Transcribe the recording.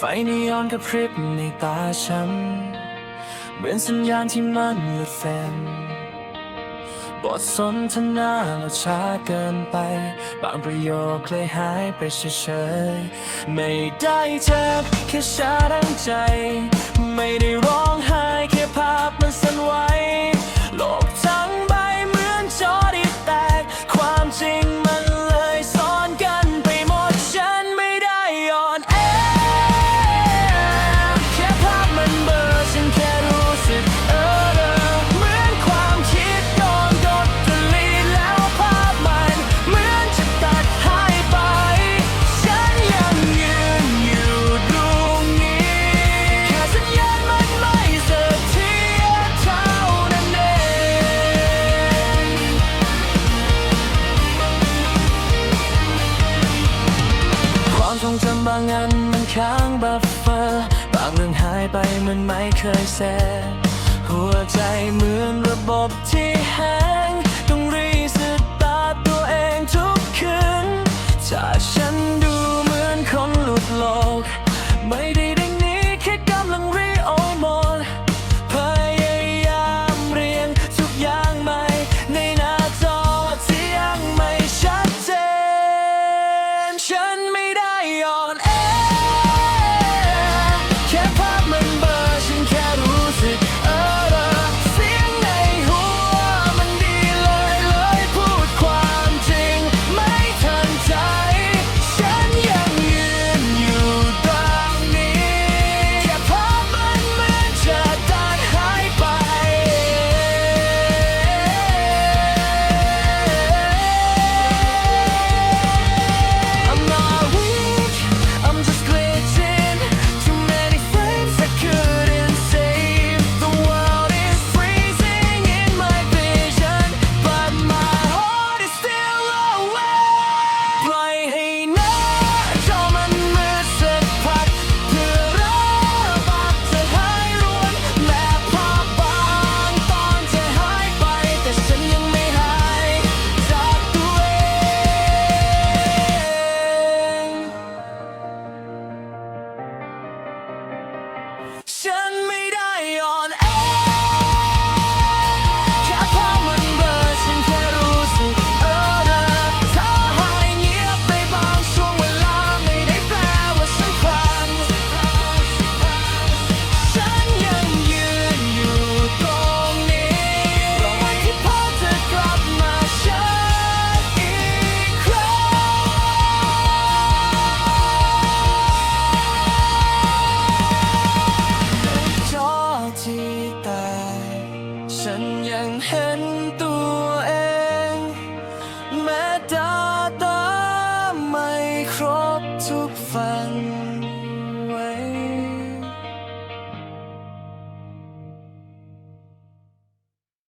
ไฟนีออนกระพริบในตาฉัน เหมือนสัญญาณที่มันหลุดเฟนบทสนทนาเราช้าเกินไป บางประโยคเลยหายไปเฉยๆ ไม่ได้เจ็บแค่ชาดังใจ ไม่ได้ร้องไห้แค่ภาพมันสั่นไหว ไปมันไม่เคยแสหัวใจเหมือนระบบที่แห้งต้องรีสตาร์ตัวเองทุกคืนถ้าฉันดูเหมือนคนหลุดโลก ไม่ได้ดังนี้แค่กำลังรีโอมอนพยายามเรียงทุกอย่างใหม่ ในหน้าจอที่ยังไม่ชัดเจน ฉันไม่ได้อ่อน